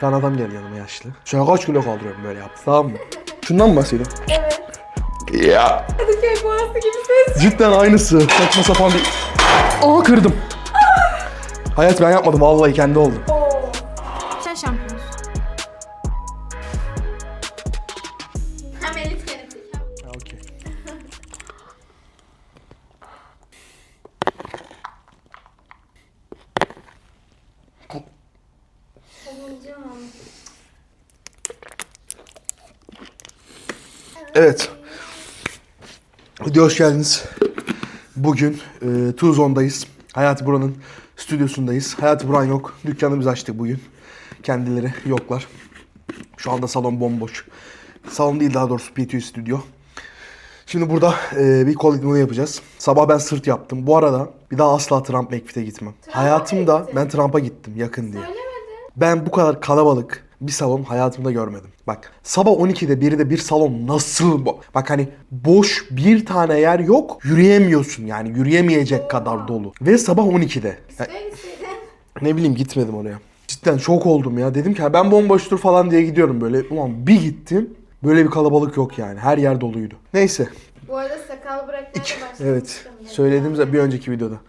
Bir tane adam geldi yanıma yaşlı. Şöyle kaç kilo kaldırıyorum böyle yaptı tamam mı? Şundan mı bahsediyorum? Evet. Ya. Kadıköy boğası gibi ses. Cidden aynısı. Saçma sapan bir... Aa kırdım. Hayat ben yapmadım vallahi kendi oldu. Video hoş geldiniz. Bugün e, Tuzon'dayız. Hayati Buran'ın stüdyosundayız. Hayati Buran yok. Dükkanı biz açtık bugün. Kendileri yoklar. Şu anda salon bomboş. Salon değil daha doğrusu PTU stüdyo. Şimdi burada e, bir kol idmanı yapacağız. Sabah ben sırt yaptım. Bu arada bir daha asla Trump McFit'e gitmem. Hayatımda ben Trump'a gittim yakın diye. Ben bu kadar kalabalık bir salon hayatımda görmedim. Bak sabah 12'de 1'de bir salon nasıl bu? Bak hani boş bir tane yer yok. Yürüyemiyorsun yani yürüyemeyecek kadar dolu. Ve sabah 12'de. Ya, ne bileyim gitmedim oraya. Cidden şok oldum ya. Dedim ki "Ha, ben bomboştur falan diye gidiyorum böyle. Ulan bir gittim. Böyle bir kalabalık yok yani. Her yer doluydu. Neyse. Bu arada sakal bırakmaya. Evet. Söylediğimiz bir önceki videoda. Ha.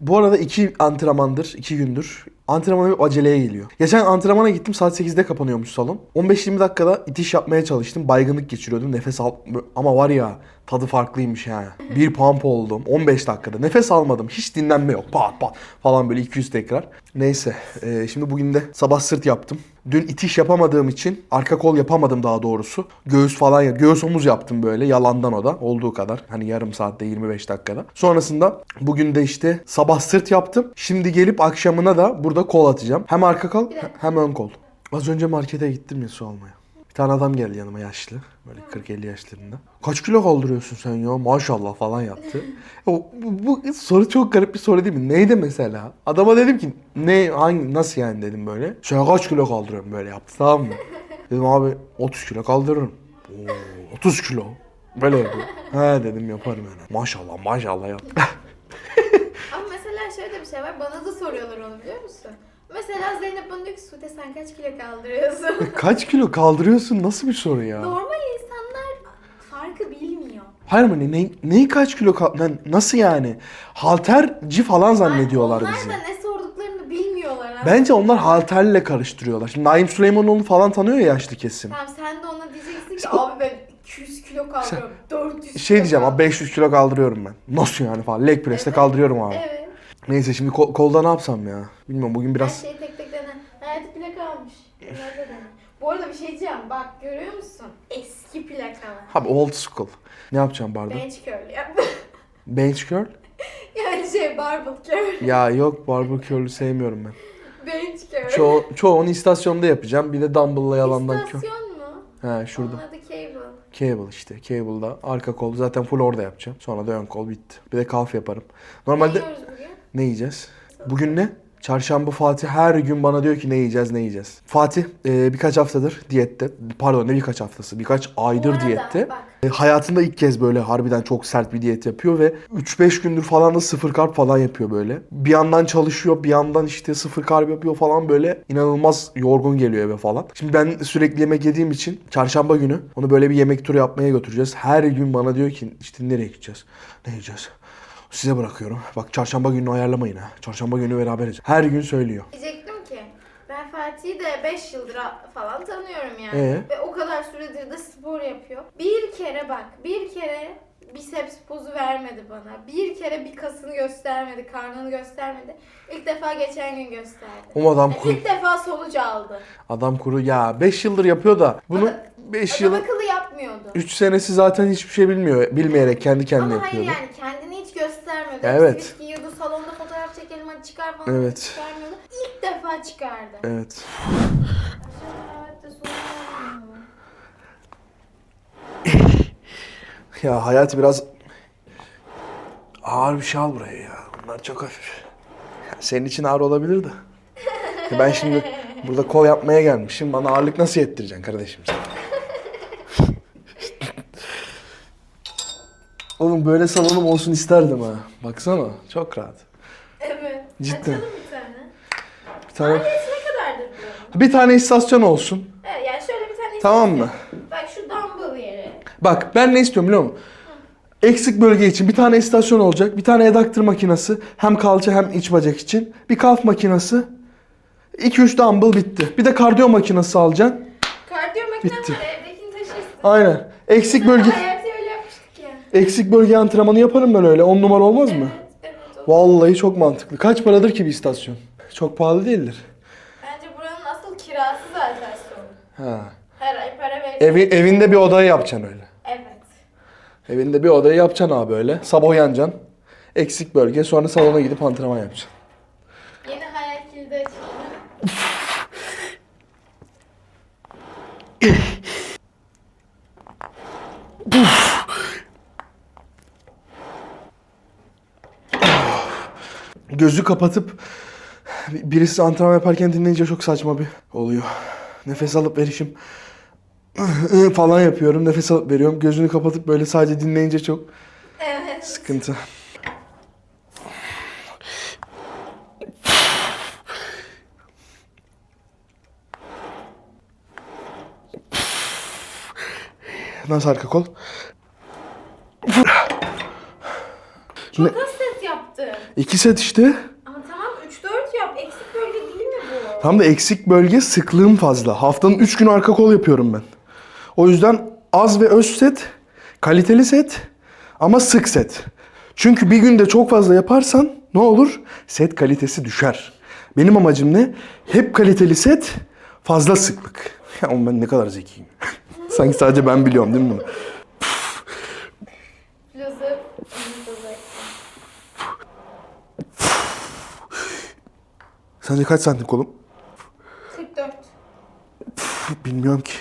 Bu arada iki antrenmandır, iki gündür. Antrenmana bir aceleye geliyor. Geçen antrenmana gittim saat 8'de kapanıyormuş salon. 15-20 dakikada itiş yapmaya çalıştım. Baygınlık geçiriyordum. Nefes al... Ama var ya tadı farklıymış yani. Bir pump oldum 15 dakikada. Nefes almadım. Hiç dinlenme yok. Pat pat falan böyle 200 tekrar. Neyse. e, şimdi bugün de sabah sırt yaptım. Dün itiş yapamadığım için arka kol yapamadım daha doğrusu. Göğüs falan ya göğüs omuz yaptım böyle yalandan o da olduğu kadar. Hani yarım saatte 25 dakikada. Sonrasında bugün de işte sabah sırt yaptım. Şimdi gelip akşamına da burada kol atacağım. Hem arka kol hem ön kol. Az önce markete gittim ya su almaya. Bir tane adam geldi yanıma yaşlı. Böyle 40-50 yaşlarında. Kaç kilo kaldırıyorsun sen ya? Maşallah falan yaptı. O, bu, bu soru çok garip bir soru değil mi? Neydi mesela? Adama dedim ki ne hangi nasıl yani dedim böyle. Sen kaç kilo kaldırıyorum böyle yaptı tamam mı? Dedim abi 30 kilo kaldırırım. Oo, 30 kilo. Böyle yapıyor. He dedim yaparım yani. Maşallah maşallah yaptı. Ama mesela şöyle bir şey var. Bana da soruyorlar onu biliyor musun? Mesela Zeynep bana diyor ki Sude sen kaç kilo kaldırıyorsun? kaç kilo kaldırıyorsun? Nasıl bir soru ya? Normal insanlar farkı bilmiyor. Hayır mı? Ne, neyi kaç kilo kal... Lan Nasıl yani? Halterci falan zannediyorlar Onlar bizi. da ne sorduklarını bilmiyorlar. abi. Bence onlar halterle karıştırıyorlar. Şimdi Naim Süleymanoğlu falan tanıyor ya yaşlı kesim. Tamam sen de ona diyeceksin ki abi ben 200 kilo kaldırıyorum. 400 Şey kilo diyeceğim abi 500 kilo kaldırıyorum ben. Nasıl yani falan. Leg press'te Evet. kaldırıyorum abi. Evet. Neyse şimdi kol- kolda ne yapsam ya? Bilmiyorum bugün Her biraz... şeyi tek tek dene. Hayatı plaka almış. Bunlar da dene. Bu arada bir şey diyeceğim. Bak görüyor musun? Eski plakalar. Abi old school. Ne yapacağım barda? Bench curl yap. Bench curl? yani şey barbell curl. Ya yok barbell curl'ü sevmiyorum ben. Bench curl. Ço çoğunu istasyonda yapacağım. Bir de dumbbell'la yalandan curl. İstasyon mu? He şurada. Onun adı cable. Cable işte. Cable'da arka kol. Zaten full orada yapacağım. Sonra da ön kol bitti. Bir de kalf yaparım. Normalde bugün? Ne yiyeceğiz? Bugün ne? Çarşamba Fatih her gün bana diyor ki ne yiyeceğiz ne yiyeceğiz. Fatih e, birkaç haftadır diyette. Pardon ne birkaç haftası. Birkaç aydır arada diyette. Bak. E, hayatında ilk kez böyle harbiden çok sert bir diyet yapıyor ve 3-5 gündür falan da sıfır karp falan yapıyor böyle. Bir yandan çalışıyor bir yandan işte sıfır karp yapıyor falan böyle inanılmaz yorgun geliyor eve falan. Şimdi ben sürekli yemek yediğim için çarşamba günü onu böyle bir yemek turu yapmaya götüreceğiz. Her gün bana diyor ki işte nereye gideceğiz? Ne yiyeceğiz? Size bırakıyorum. Bak çarşamba gününü ayarlamayın ha. Çarşamba günü beraber yiyeceğiz. Her gün söylüyor. Diyecektim ki ben Fatih'i de 5 yıldır falan tanıyorum yani. Ee? Ve o kadar süredir de spor yapıyor. Bir kere bak, bir kere biceps pozu vermedi bana. Bir kere bir kasını göstermedi, karnını göstermedi. İlk defa geçen gün gösterdi. O adam Yani kuru. İlk defa sonuç aldı. Adam kuru. Ya 5 yıldır yapıyor da bunu 5 Adam yıl akıllı yapmıyordu. 3 senesi zaten hiçbir şey bilmiyor. Bilmeyerek kendi kendine Ama hayır yapıyordu. yani kendini hiç göstermedi. Evet. Hepsi giyiyordu, salonda fotoğraf çekelim hadi çıkar falan. Evet. Çıkarmıyordu. İlk defa çıkardı. Evet. Ya hayat biraz ağır bir şey al buraya ya. Bunlar çok hafif. Senin için ağır olabilir de. Ben şimdi burada kol yapmaya gelmişim. Bana ağırlık nasıl yettireceksin kardeşim sen? Oğlum böyle salonum olsun isterdim ha. Baksana çok rahat. Evet. Cidden. Açalım bir tane. Bir tane Maliyeti ne kadardır buranın? Bir tane istasyon olsun. Evet yani şöyle bir tane Tamam mı? Bak şu dumbbell yeri. Bak ben ne istiyorum biliyor musun? Eksik bölge için bir tane istasyon olacak. Bir tane adductor makinesi. Hem kalça hem iç bacak için. Bir kalf makinesi. 2-3 dumbbell bitti. Bir de kardiyo makinesi alacaksın. Kardiyo makinem Bitti. var evdekini taşırsın. Aynen. Eksik bölge ya. Eksik bölge antrenmanı yaparım ben öyle. 10 numara olmaz mı? Evet, evet. Vallahi çok mantıklı. Kaç paradır ki bir istasyon? Çok pahalı değildir. Bence buranın asıl kirası zaten sorun. Ha. Her ay para ver. Evi, evinde bir odayı yapacaksın öyle. Evet. Evinde bir odayı yapacaksın abi öyle. Sabah uyanacaksın. Eksik bölge sonra salona gidip antrenman yapacaksın. Yeni hayal kilidi açıldı. Gözü kapatıp birisi antrenman yaparken dinleyince çok saçma bir oluyor. Nefes alıp verişim falan yapıyorum. Nefes alıp veriyorum. Gözünü kapatıp böyle sadece dinleyince çok Evet. sıkıntı. Nasıl arka kol? Çok az set yaptı. İki set işte. Ama tamam 3-4 yap. Eksik bölge değil mi bu? Tam da eksik bölge sıklığım fazla. Haftanın 3 gün arka kol yapıyorum ben. O yüzden az ve öz set, kaliteli set ama sık set. Çünkü bir günde çok fazla yaparsan ne olur? Set kalitesi düşer. Benim amacım ne? Hep kaliteli set, fazla sıklık. Ya oğlum ben ne kadar zekiyim. Sanki sadece ben biliyorum değil mi bunu? Sence kaç santim kolum? 44. Bilmiyorum ki.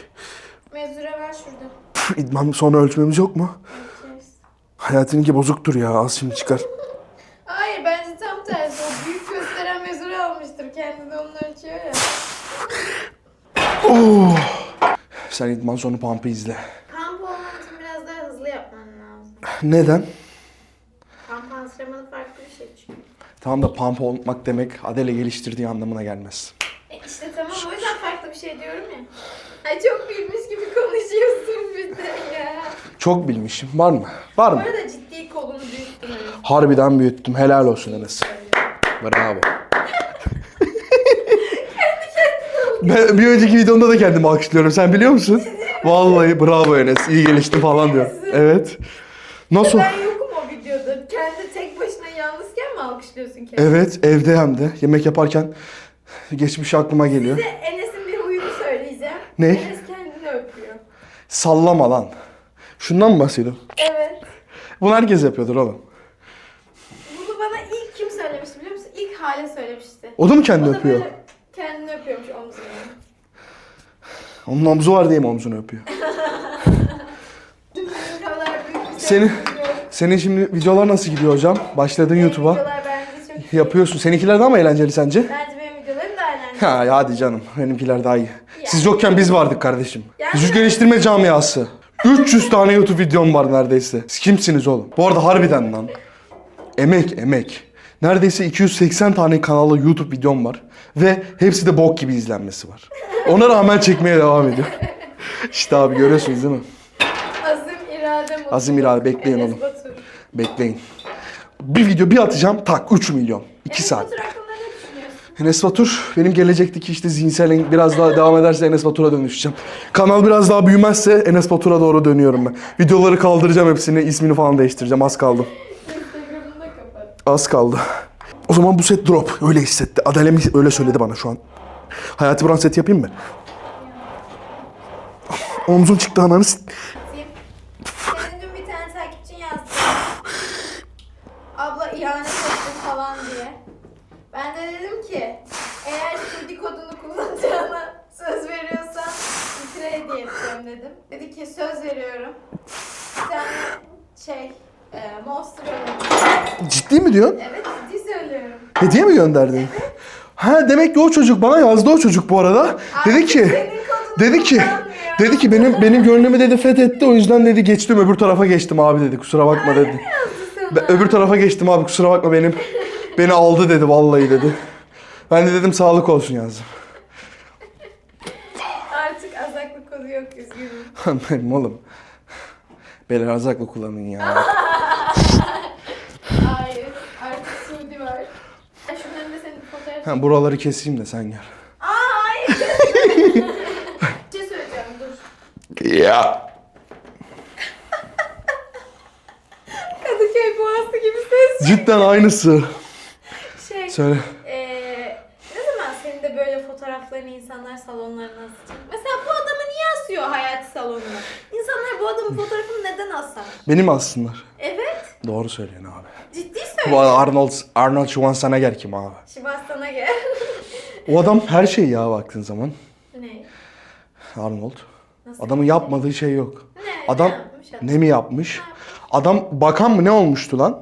Mezure var şurada. İdman sonra ölçmemiz yok mu? Ölçeriz. Hayatınınki bozuktur ya. Az şimdi çıkar. Hayır bence tam tersi. O büyük gösteren mezure almıştır. Kendi de onu ölçüyor ya. Oh. Sen idman sonu pump'ı izle. Kamp olman için biraz daha hızlı yapman lazım. Neden? Kamp antrenmanı farklı bir şey Tamam da pump olmak demek Adele geliştirdiği anlamına gelmez. E işte tamam o yüzden farklı bir şey diyorum ya. Ay çok bilmiş gibi konuşuyorsun bir de ya. Çok bilmişim. Var mı? Var Bu mı? arada ciddi kolunu büyüttün öyle. Harbiden büyüttüm. Helal olsun Enes. Bravo. ben bir önceki videomda da kendimi alkışlıyorum. Sen biliyor musun? Vallahi bravo Enes. İyi geliştin falan diyor. Evet. Nasıl? Ben yokum o videoda. Kendi tek başına alkışlıyorsun kendini? Evet evde hem de. Yemek yaparken geçmiş aklıma geliyor. Size Enes'in bir huyunu söyleyeceğim. Ne? Enes kendini öpüyor. Sallama lan. Şundan mı bahsediyorsun? Evet. Bunu herkes yapıyordur oğlum. Bunu bana ilk kim söylemişti biliyor musun? İlk Hale söylemişti. O da mı kendini o da öpüyor? böyle kendini öpüyormuş omzuna. Onun omzu var diye mi omzunu öpüyor? Büyük bir Senin-. Senin şimdi videolar nasıl gidiyor hocam? Başladın YouTube'a. Videolar bence çok iyi. Yapıyorsun. Seninkiler daha mı eğlenceli sence? Bence benim videolarım daha eğlenceli. Ha ya hadi canım. Benimkiler daha iyi. Siz yokken biz vardık kardeşim. Yani- Vücut geliştirme camiası. 300 tane YouTube videom var neredeyse. Siz kimsiniz oğlum? Bu arada harbiden lan. Emek, emek. Neredeyse 280 tane kanalda YouTube videom var. Ve hepsi de bok gibi izlenmesi var. Ona rağmen çekmeye devam ediyor. İşte abi görüyorsunuz değil mi? Azim irade mutluluk. Azim irade, bekleyin Enes oğlum. Batur. Bekleyin. Bir video bir atacağım tak 3 milyon. 2 Enes saat. Batur hakkında ne düşünüyorsun? Enes Batur benim gelecekteki işte zihinsel biraz daha devam ederse Enes Batur'a dönüşeceğim. Kanal biraz daha büyümezse Enes Batur'a doğru dönüyorum ben. Videoları kaldıracağım hepsini ismini falan değiştireceğim az kaldı. Instagram'ını da kapat. Az kaldı. O zaman bu set drop öyle hissetti. Adalem öyle söyledi bana şu an. Hayati Buran set yapayım mı? Omzun çıktı ananı s- Atayım. Senin dün bir tane takipçin yazdı. Abla ihanet ettin falan diye. Ben de dedim ki eğer Sudi kodunu kullanacağına söz veriyorsan bir hediye edeceğim dedim. Dedi ki söz veriyorum. Bir tane şey e, Monster yolladı. Ciddi mi diyorsun? Evet ciddi söylüyorum. Hediye mi gönderdin? Ha demek ki o çocuk bana yazdı o çocuk bu arada. Dedi Artık ki dedi ki dedi ki benim benim gönlümü dedi fethetti o yüzden dedi geçtim öbür tarafa geçtim abi dedi kusura bakma dedi. Ben öbür tarafa geçtim abi kusura bakma benim beni aldı dedi vallahi dedi. Ben de dedim sağlık olsun yazdım. Artık azaklık kodu yok üzgünüm. Benim oğlum. Beyler arzakla kullanın ya. Hayır. Artık Suudi var. Ha, Şunların da senin fotoğrafı. Ha, buraları keseyim de sen gel. Aa hayır. bir şey söyleyeceğim dur. Ya. Kadıköy boğası gibi ses. Cidden aynısı. Şey. Söyle. Eee ne zaman senin de böyle fotoğraflarını insanlar salonlarına asacak? Mesela bu adamı niye asıyor hayat salonuna? İnsanlar bu adamın fotoğrafını neden asar? Benim aslınlar. Evet. Doğru söylüyorsun abi. Ciddi Bu söylüyorum. Arnold, Arnold Schwarzenegger kim abi? Şivastan'a gel. O adam her şey ya baktığın zaman. ne? Arnold. Nasıl? Adamın yapmadığı şey yok. Ne? Adam yapmış adam? ne mi yapmış? Adam bakan mı ne olmuştu lan?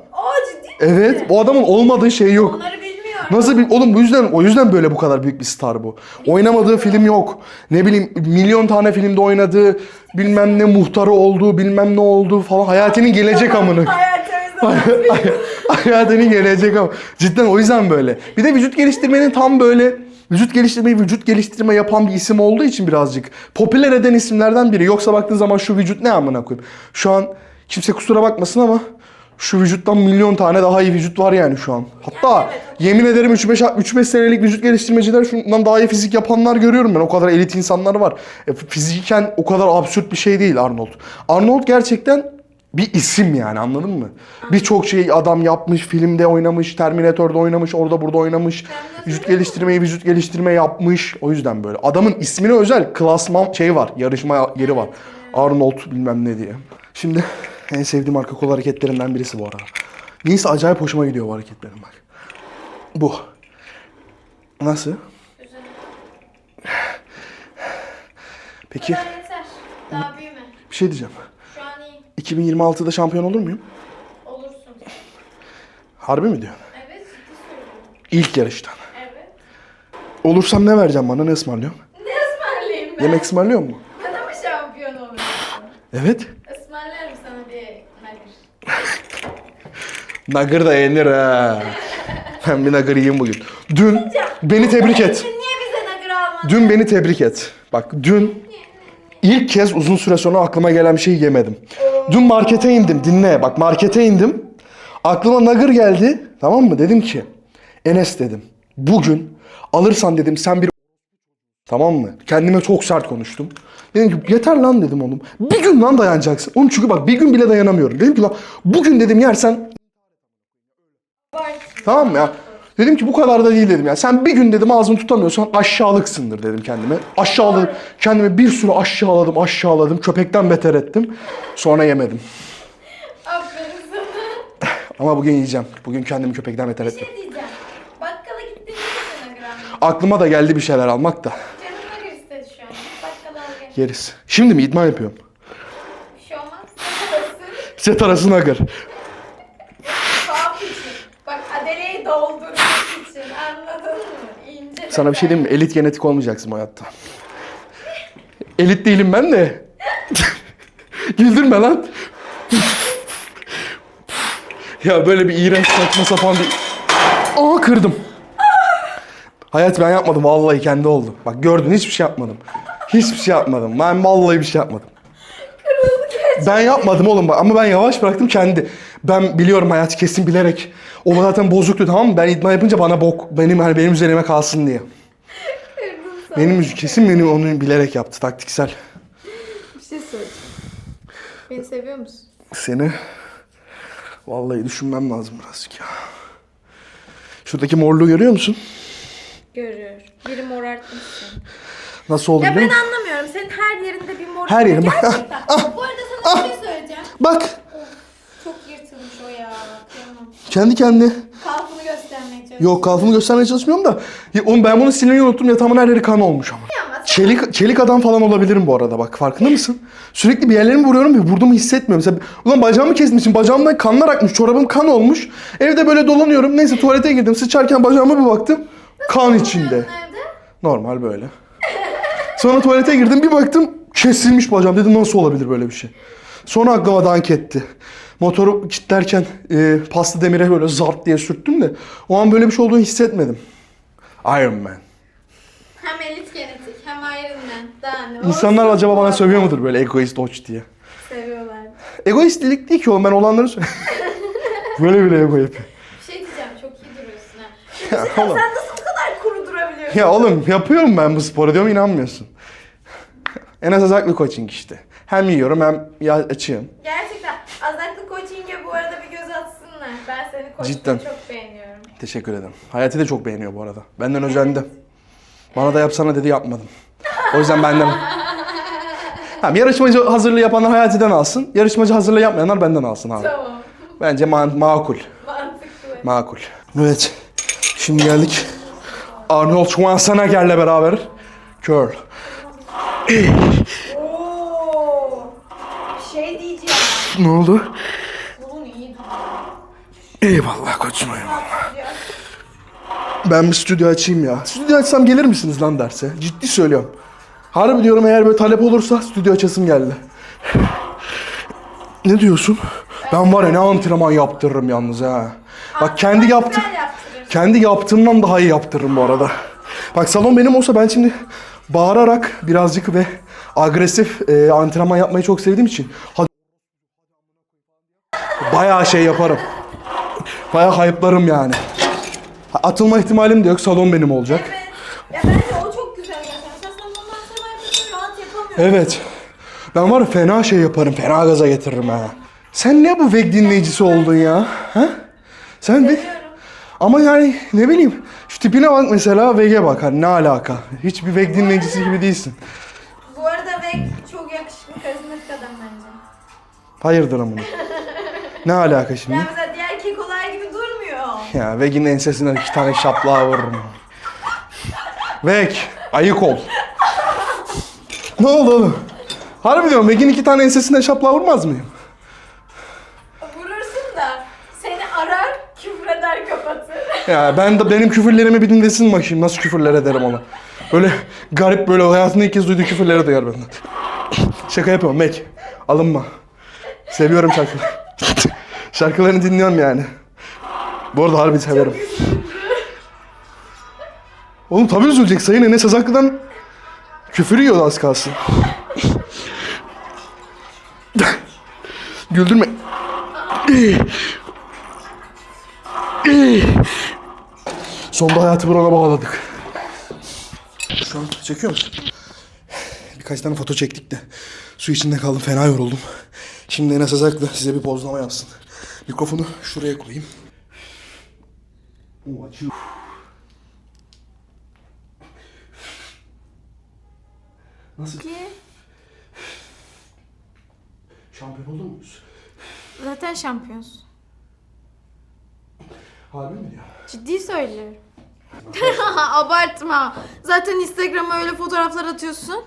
Evet, o adamın olmadığı şey yok. Onları bilmiyorum. Nasıl bir oğlum bu yüzden o yüzden böyle bu kadar büyük bir star bu. Oynamadığı film yok. Ne bileyim milyon tane filmde oynadığı, bilmem ne muhtarı olduğu, bilmem ne olduğu falan hayatının gelecek amını. Hayatımızda hayatının gelecek ama cidden o yüzden böyle. Bir de vücut geliştirmenin tam böyle vücut geliştirmeyi vücut geliştirme yapan bir isim olduğu için birazcık popüler eden isimlerden biri. Yoksa baktığın zaman şu vücut ne amına koyayım. Şu an kimse kusura bakmasın ama şu vücuttan milyon tane daha iyi vücut var yani şu an. Hatta yemin ederim 3-5 3-5 senelik vücut geliştirmeciler şundan daha iyi fizik yapanlar görüyorum ben. O kadar elit insanlar var. E, fiziken o kadar absürt bir şey değil Arnold. Arnold gerçekten bir isim yani anladın mı? Birçok şey adam yapmış, filmde oynamış, Terminator'da oynamış, orada burada oynamış. Vücut geliştirmeyi vücut geliştirme yapmış. O yüzden böyle. Adamın ismine özel klasman şey var, yarışma yeri var. Arnold bilmem ne diye. Şimdi en sevdiğim arka kol hareketlerinden birisi bu arada. Neyse acayip hoşuma gidiyor bu hareketlerim bak. Bu. Nasıl? Güzel. Peki Daha yeter. Daha büyüme. bir şey diyeceğim. Şu an iyi. 2026'da şampiyon olur muyum? Olursun. Harbi mi diyorsun? Evet ciddi söylüyorum. İlk yarıştan. Evet. Olursam ne vereceğim bana? Ne ısmarlıyorum? Ne ısmarlayayım ben? Yemek ısmarlıyor mu? Bana mı şampiyon olursun? Evet. Ismarlarım sana bir nugget. Nugger da yenir ha. Ben bir nugger yiyeyim bugün. Dün beni tebrik et. Niye bize nugget almadın? Dün beni tebrik et. Bak dün ilk kez uzun süre sonra aklıma gelen bir şey yemedim. Dün markete indim. Dinle bak markete indim. Aklıma nugger geldi. Tamam mı? Dedim ki Enes dedim. Bugün alırsan dedim sen bir Tamam mı? Kendime çok sert konuştum. Dedim ki yeter lan dedim oğlum. Bir gün lan dayanacaksın. Onun çünkü bak bir gün bile dayanamıyorum. Dedim ki lan bugün dedim yersen. Tamam mı ya? Dedim ki bu kadar da değil dedim ya. Sen bir gün dedim ağzını tutamıyorsan aşağılıksındır dedim kendime. Aşağıladım. Kendime bir sürü aşağıladım, aşağıladım. Köpekten beter ettim. Sonra yemedim. Aferin sana. Ama bugün yiyeceğim. Bugün kendimi köpekten beter Bir ettim. şey diyeceğim. Bakkala gittiğinde de. Aklıma da geldi bir şeyler almak da. Canım istedi şu an. Bakkala al gel. Yeriz. Şimdi mi idman yapıyorum? Bir şey olmaz. Set arası nugger. Tuhaf için. Bak adeleyi doldurmak için. Anladın mı? İnce Sana bir şey diyeyim mi? Elit genetik olmayacaksın bu hayatta. Elit değilim ben de. Güldürme lan. ya böyle bir iğrenç saçma sapan bir... Aa kırdım. Hayat ben yapmadım vallahi kendi oldu. Bak gördün hiçbir şey yapmadım. Hiçbir şey yapmadım. Ben vallahi bir şey yapmadım. Ben yapmadım oğlum bak ama ben yavaş bıraktım kendi. Ben biliyorum hayatı kesin bilerek. O zaten bozuktu tamam mı? Ben idman yapınca bana bok benim hani benim üzerime kalsın diye. Benim kesin benim onu bilerek yaptı taktiksel. Bir şey söyleyeceğim. Beni seviyor musun? Seni vallahi düşünmem lazım birazcık ya. Şuradaki morluğu görüyor musun? Görüyor. Biri morartmışsın. Nasıl oldu Ya biliyor ben musun? anlamıyorum. Senin her yerinde bir mor. Her yerim. Gerçekten. Bu arada sana bir şey söyleyeceğim. Bak O ya. Kıyamam. kendi kendine. Kalfını göstermeye çalışıyorum. Yok kalfımı göstermeye çalışmıyorum da. Ya, oğlum ben bunu silmeyi unuttum yatağımın her yeri kan olmuş ama. Çelik, çelik adam falan olabilirim bu arada bak farkında mısın? Sürekli bir yerlerimi vuruyorum ve vurduğumu hissetmiyorum. Mesela, ulan bacağımı kesmişim bacağımdan kanlar akmış çorabım kan olmuş. Evde böyle dolanıyorum neyse tuvalete girdim sıçarken bacağıma bir baktım kan içinde. Normal böyle. Sonra tuvalete girdim bir baktım kesilmiş bacağım dedim nasıl olabilir böyle bir şey. Sonra aklıma dank etti. Motoru kilitlerken e, paslı demire böyle zart diye sürttüm de o an böyle bir şey olduğunu hissetmedim. Iron Man. Hem elit genetik hem Iron Daha ne? İnsanlar Olsun. acaba bana sövüyor mudur böyle egoist oç diye? Seviyorlar. Egoistlik değil ki o ben olanları söyle. böyle bile ego yapıyor. Bir şey diyeceğim çok iyi duruyorsun ha. Ya Sen oğlum. nasıl bu kadar kuru durabiliyorsun? Ya oğlum yapıyorum ben bu sporu diyorum inanmıyorsun. En az azaklı coaching işte. Hem yiyorum hem ya açığım. Gerçekten Azaklı Coaching'e bu arada bir göz atsınlar. Cidden. çok beğeniyorum. Teşekkür ederim. Hayati de çok beğeniyor bu arada. Benden özendi. Bana da yapsana dedi yapmadım. O yüzden benden... Tamam, yarışmacı hazırlığı yapanlar Hayati'den alsın. Yarışmacı hazırlığı yapmayanlar benden alsın abi. Tamam. Bence ma- makul. Mantıklı. Makul. Evet. Şimdi geldik. Arnold Schwarzenegger'le beraber. Curl. Oo. Bir şey diyeceğim. Ne oldu? Eyvallah koçum eyvallah. Ben bir stüdyo açayım ya. Stüdyo açsam gelir misiniz lan derse? Ciddi söylüyorum. Harbi diyorum eğer böyle talep olursa stüdyo açasım geldi. Ne diyorsun? Ben var ya ne antrenman yaptırırım yalnız ha. Bak kendi yaptırırsın. Kendi yaptığımdan daha iyi yaptırırım bu arada. Bak salon benim olsa ben şimdi bağırarak birazcık ve agresif e, antrenman yapmayı çok sevdiğim için hadi bayağı şey yaparım. Bayağı hype'larım yani. Atılma ihtimalim de yok. Salon benim olacak. Evet. Ya bence o çok güzel zaten. Sen salondan sonra yapıyorsun rahat yapamıyorsun. Evet. Ben var ya fena şey yaparım. Fena gaza getiririm ha. Sen ne bu veg dinleyicisi oldun ya? Ha? Sen. Seviyorum. Ama yani ne bileyim. Şu tipine bak mesela veg'e bak. Hani ne alaka? Hiçbir veg dinleyicisi gibi değilsin. Bu arada Veg çok yakışıklı karizmatik adam bence. Hayırdır amına. Ne alaka şimdi? Ya mesela diğer kekolar gibi durmuyor. Ya Veg'in ensesinden iki tane şaplığa vururum. Veg, ayık ol. Ne oldu oğlum? Harbi diyorum Veg'in iki tane ensesinden şaplığa vurmaz mıyım? Vurursun da seni arar, küfreder, kapatır. Ya ben de benim küfürlerimi bir dinlesin bakayım nasıl küfürler ederim ona. Böyle garip böyle hayatında ilk kez duyduğu küfürleri duyar benden. Şaka yapıyorum Meg. Alınma. Seviyorum şarkıları. Şarkılarını dinliyorum yani. Bu arada harbi severim. Oğlum tabii üzülecek. Sayın Enes Azaklı'dan küfür yiyordu az kalsın. Güldürme. Sonunda hayatı burana bağladık. Şu an çekiyor musun? Birkaç tane foto çektik de su içinde kaldım fena yoruldum. Şimdi Enes Azaklı size bir pozlama yapsın. Mikrofonu şuraya koyayım. Oo, açıyor. Nasıl? Ki Şampiyon olur muyuz? zaten şampiyonsun. Harbi mi ya? Ciddi söylüyorum. Abartma. Zaten Instagram'a öyle fotoğraflar atıyorsun.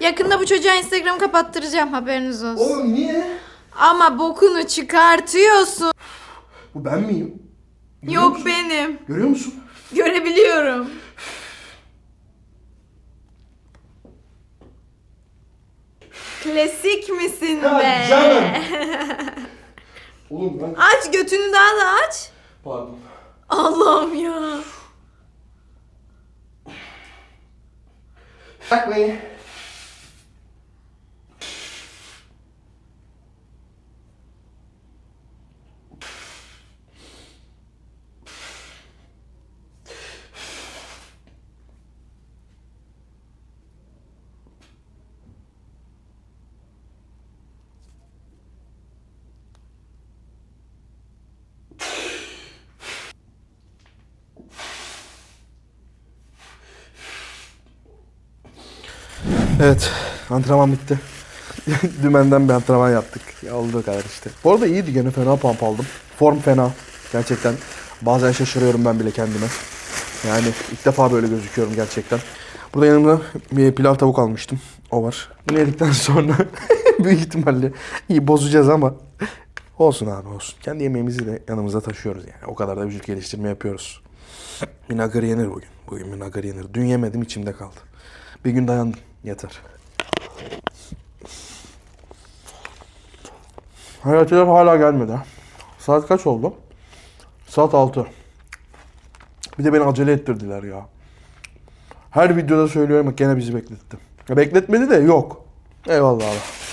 Yakında bu çocuğa Instagram'ı kapattıracağım haberiniz olsun. Oğlum niye? Ama bokunu çıkartıyorsun. Bu ben miyim? Görüyor Yok musun? benim. Görüyor musun? Görebiliyorum. Klasik misin Ya be? canım. Oğlum ben... Aç götünü daha da aç. Pardon. Allah'ım ya. Bak beni. Evet, antrenman bitti. Dümenden bir antrenman yaptık. Ya olduğu kadar işte. Bu arada iyiydi gene fena pump aldım. Form fena. Gerçekten bazen şaşırıyorum ben bile kendime. Yani ilk defa böyle gözüküyorum gerçekten. Burada yanımda bir pilav tavuk almıştım. O var. Bunu yedikten sonra büyük ihtimalle iyi bozacağız ama olsun abi olsun. Kendi yemeğimizi de yanımıza taşıyoruz yani. O kadar da vücut geliştirme yapıyoruz. Minagır yenir bugün. Bugün minagır yenir. Dün yemedim içimde kaldı. Bir gün dayandım. Yeter. Hayatiler hala gelmedi. Saat kaç oldu? Saat 6. Bir de beni acele ettirdiler ya. Her videoda söylüyorum gene bizi bekletti. Ya Bekletmedi de yok. Eyvallah abi.